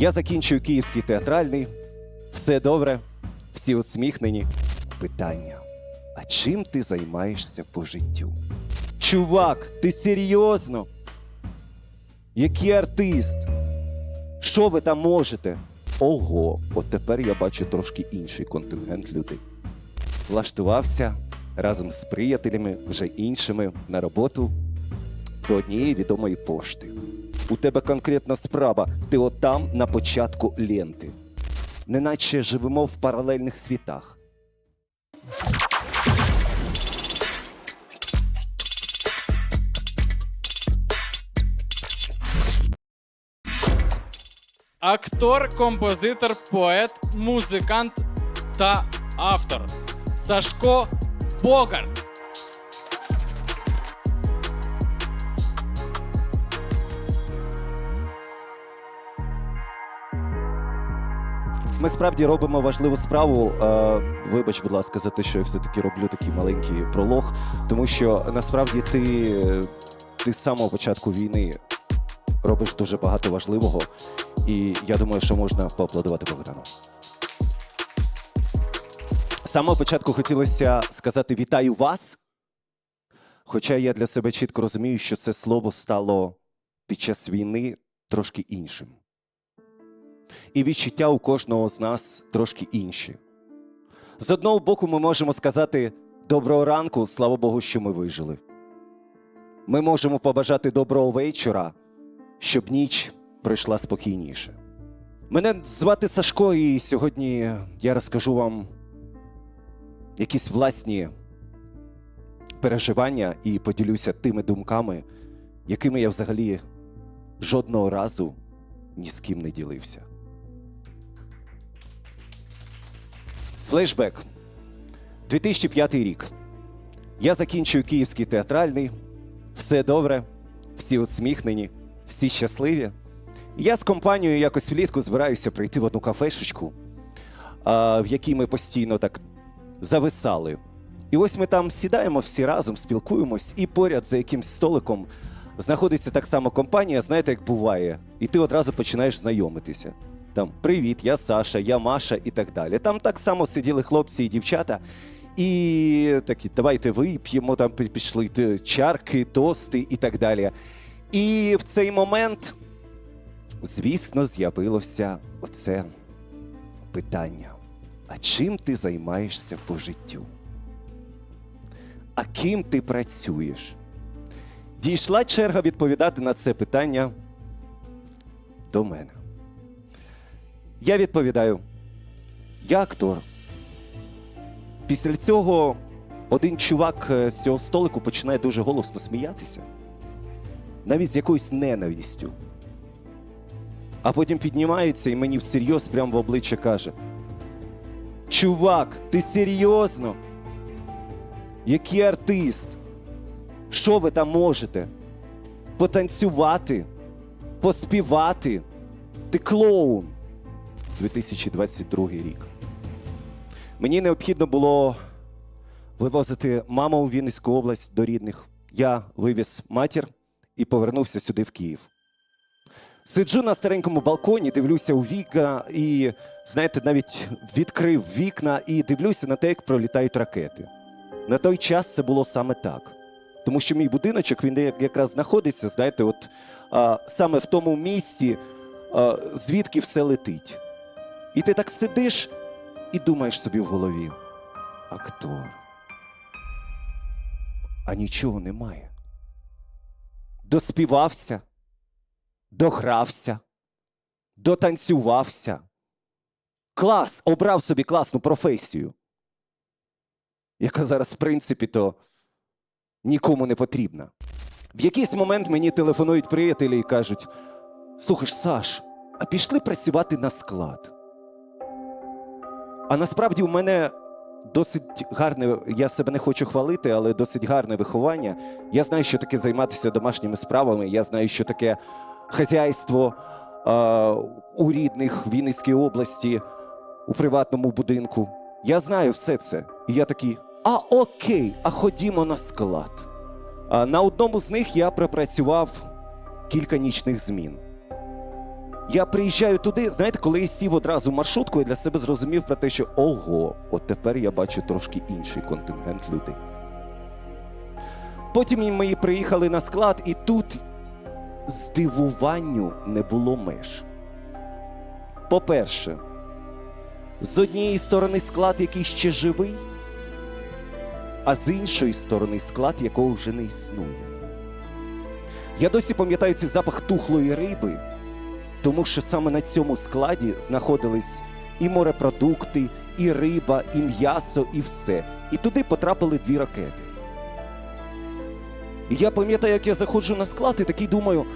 Я закінчую Київський театральний. Все добре, всі усміхнені. Питання: а чим ти займаєшся по життю? Чувак, ти серйозно? Який артист? Що ви там можете? Ого, от тепер я бачу трошки інший контингент людей. Влаштувався разом з приятелями, вже іншими, на роботу до однієї відомої пошти. У тебе конкретна справа, ти отам на початку ленти. Неначе живемо в паралельних світах. Актор, композитор, поет, музикант та автор Сашко Богарт. Ми справді робимо важливу справу. Е, вибач, будь ласка, за те, що я все-таки роблю такий маленький пролог, тому що насправді ти, ти з самого початку війни робиш дуже багато важливого, і я думаю, що можна поаплодувати Богдану. З самого початку хотілося сказати вітаю вас. Хоча я для себе чітко розумію, що це слово стало під час війни трошки іншим. І відчуття у кожного з нас трошки інші. З одного боку, ми можемо сказати доброго ранку, слава Богу, що ми вижили. Ми можемо побажати доброго вечора, щоб ніч пройшла спокійніше. Мене звати Сашко, і сьогодні я розкажу вам якісь власні переживання і поділюся тими думками, якими я взагалі жодного разу ні з ким не ділився. Флешбек. 2005 рік. Я закінчую Київський театральний. Все добре, всі усміхнені, всі щасливі. Я з компанією якось влітку збираюся прийти в одну кафешечку, в якій ми постійно так зависали. І ось ми там сідаємо всі разом, спілкуємось, і поряд за якимсь столиком знаходиться так само компанія, знаєте, як буває, і ти одразу починаєш знайомитися. Там привіт, я Саша, я Маша і так далі. Там так само сиділи хлопці і дівчата. І такі, давайте вип'ємо, там пішли чарки, тости і так далі. І в цей момент, звісно, з'явилося оце питання: а чим ти займаєшся по життю? А ким ти працюєш? Дійшла черга відповідати на це питання до мене. Я відповідаю: я актор. Після цього один чувак е, з цього столику починає дуже голосно сміятися, навіть з якоюсь ненавистю. А потім піднімається і мені всерйоз прямо в обличчя каже: Чувак, ти серйозно? Який артист? Що ви там можете? Потанцювати, поспівати? Ти клоун. 2022 рік. Мені необхідно було вивозити маму у Вінницьку область до рідних. Я вивіз матір і повернувся сюди в Київ. Сиджу на старенькому балконі, дивлюся у вікна і, знаєте, навіть відкрив вікна і дивлюся на те, як пролітають ракети. На той час це було саме так. Тому що мій будиночок він якраз знаходиться, знаєте, от а, саме в тому місці, а, звідки все летить. І ти так сидиш і думаєш собі в голові: актор. А нічого немає. Доспівався, догрався, дотанцювався. Клас, обрав собі класну професію, яка зараз, в принципі, то нікому не потрібна. В якийсь момент мені телефонують приятелі і кажуть: слухай, Саш, а пішли працювати на склад. А насправді у мене досить гарне, я себе не хочу хвалити, але досить гарне виховання. Я знаю, що таке займатися домашніми справами. Я знаю, що таке хазяйство е, у рідних в Вінницькій області, у приватному будинку. Я знаю все це. І я такий: а окей, а ходімо на склад. А на одному з них я пропрацював кілька нічних змін. Я приїжджаю туди, знаєте, коли я сів одразу маршрутку, я для себе зрозумів про те, що ого, от тепер я бачу трошки інший контингент людей. Потім ми приїхали на склад, і тут здивуванню не було меж. По-перше, з однієї сторони склад, який ще живий, а з іншої сторони склад, якого вже не існує. Я досі пам'ятаю цей запах тухлої риби, тому що саме на цьому складі знаходились і морепродукти, і риба, і м'ясо, і все. І туди потрапили дві ракети. І я пам'ятаю, як я заходжу на склад і такий думаю: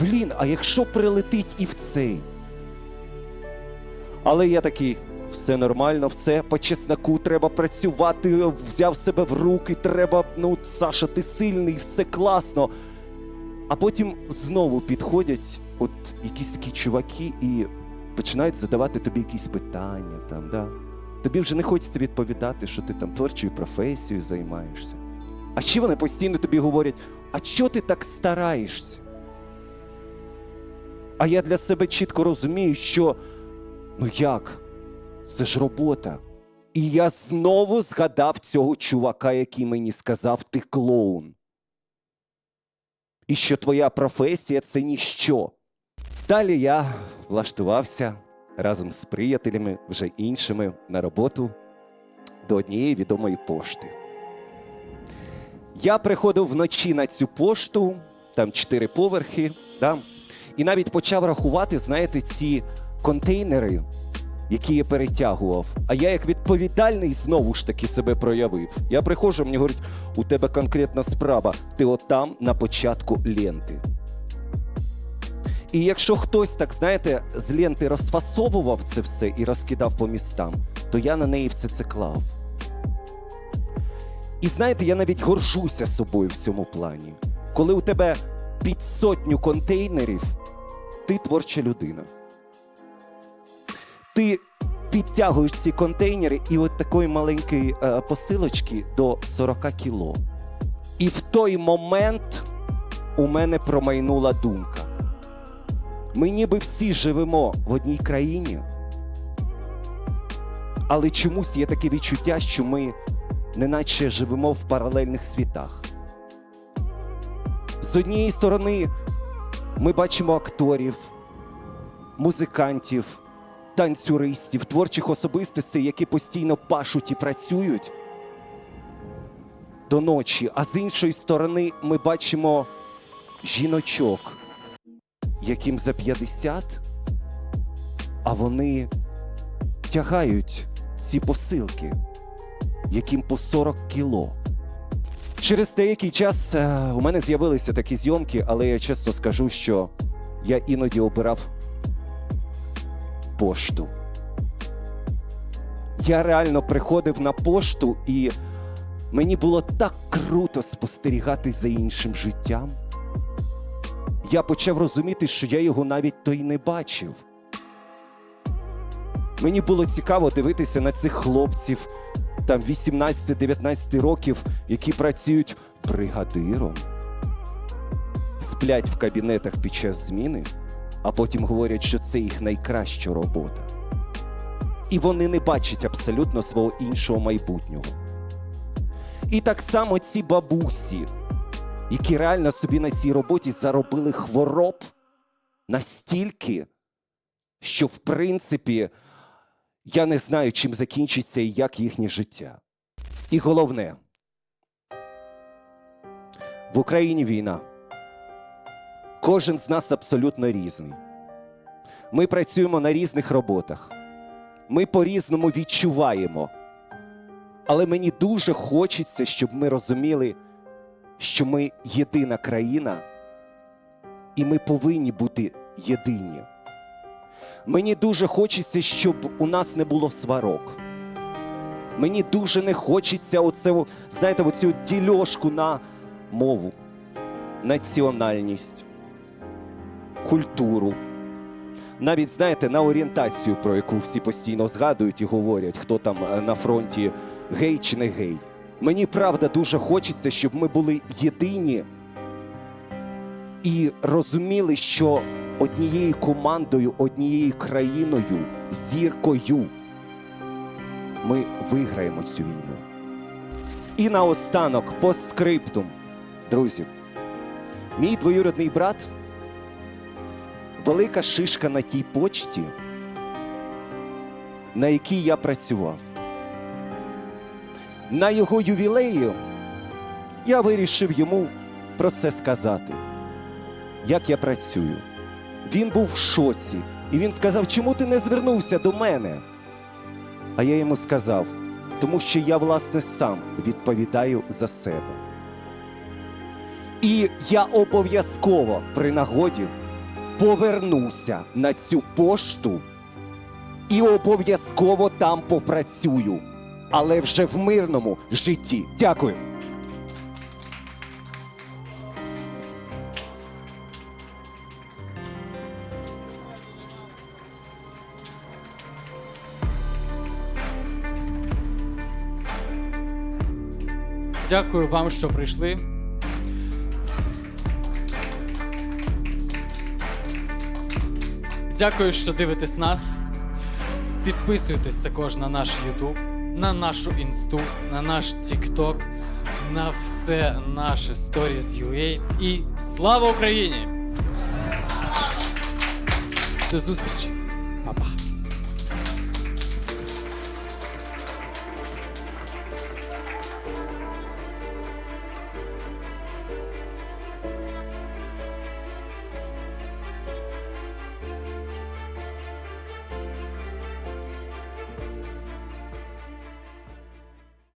блін, а якщо прилетить і в цей? Але я такий, все нормально, все по чесноку треба працювати, взяв себе в руки, треба, ну, Саша, ти сильний, все класно. А потім знову підходять от якісь такі чуваки і починають задавати тобі якісь питання там, да? Тобі вже не хочеться відповідати, що ти там творчою професією займаєшся. А ще вони постійно тобі говорять: а чого ти так стараєшся? А я для себе чітко розумію, що ну як? Це ж робота. І я знову згадав цього чувака, який мені сказав, ти клоун. І що твоя професія це ніщо. Далі я влаштувався разом з приятелями, вже іншими, на роботу до однієї відомої пошти. Я приходив вночі на цю пошту, там чотири поверхи, да, і навіть почав рахувати, знаєте, ці контейнери, які я перетягував. А я як відповідальний знову ж таки себе проявив. Я приходжу, мені говорять, у тебе конкретна справа, ти отам на початку ленти. І якщо хтось, так знаєте, з ленти розфасовував це все і розкидав по містам, то я на неї все це клав. І знаєте, я навіть горжуся собою в цьому плані. Коли у тебе під сотню контейнерів, ти творча людина. Ти підтягуєш ці контейнери і от такої маленької е, посилочки до 40 кіло. І в той момент у мене промайнула думка. Ми ніби всі живемо в одній країні, але чомусь є таке відчуття, що ми неначе живемо в паралельних світах. З однієї сторони, ми бачимо акторів, музикантів, танцюристів, творчих особистостей, які постійно пашуть і працюють до ночі. А з іншої сторони, ми бачимо жіночок, яким за 50, а вони тягають ці посилки, яким по 40 кіло. Через деякий час е, у мене з'явилися такі зйомки, але я чесно скажу, що я іноді обирав пошту. Я реально приходив на пошту, і мені було так круто спостерігати за іншим життям. Я почав розуміти, що я його навіть то й не бачив. Мені було цікаво дивитися на цих хлопців там 18-19 років, які працюють бригадиром, сплять в кабінетах під час зміни, а потім говорять, що це їх найкраща робота. І вони не бачать абсолютно свого іншого майбутнього. І так само ці бабусі, які реально собі на цій роботі заробили хвороб настільки, що в принципі я не знаю, чим закінчиться і як їхнє життя. І головне, в Україні війна. Кожен з нас абсолютно різний. Ми працюємо на різних роботах. Ми по-різному відчуваємо. Але мені дуже хочеться, щоб ми розуміли, що ми єдина країна, і ми повинні бути єдині. Мені дуже хочеться, щоб у нас не було сварок. Мені дуже не хочеться оце, знаєте, оцю дільошку на мову, національність, культуру. Навіть, знаєте, на орієнтацію, про яку всі постійно згадують і говорять, хто там е, на фронті гей чи не гей. Мені правда дуже хочеться, щоб ми були єдині і розуміли, що однією командою, однією країною, зіркою ми виграємо цю війну. І наостанок, по скриптум, друзі, мій двоюродний брат, велика шишка на тій почті, на якій я працював. На його ювілею я вирішив йому про це сказати, як я працюю. Він був в шоці, і він сказав, чому ти не звернувся до мене? А я йому сказав, тому що я, власне, сам відповідаю за себе. І я обов'язково при нагоді повернуся на цю пошту і обов'язково там попрацюю, але вже в мирному житті. Дякую. Дякую вам, що прийшли. Дякую, що дивитесь нас. Підписуйтесь також на наш YouTube, на нашу інсту, на наш TikTok, на все наше Stories.ua. І слава Україні! До зустрічі!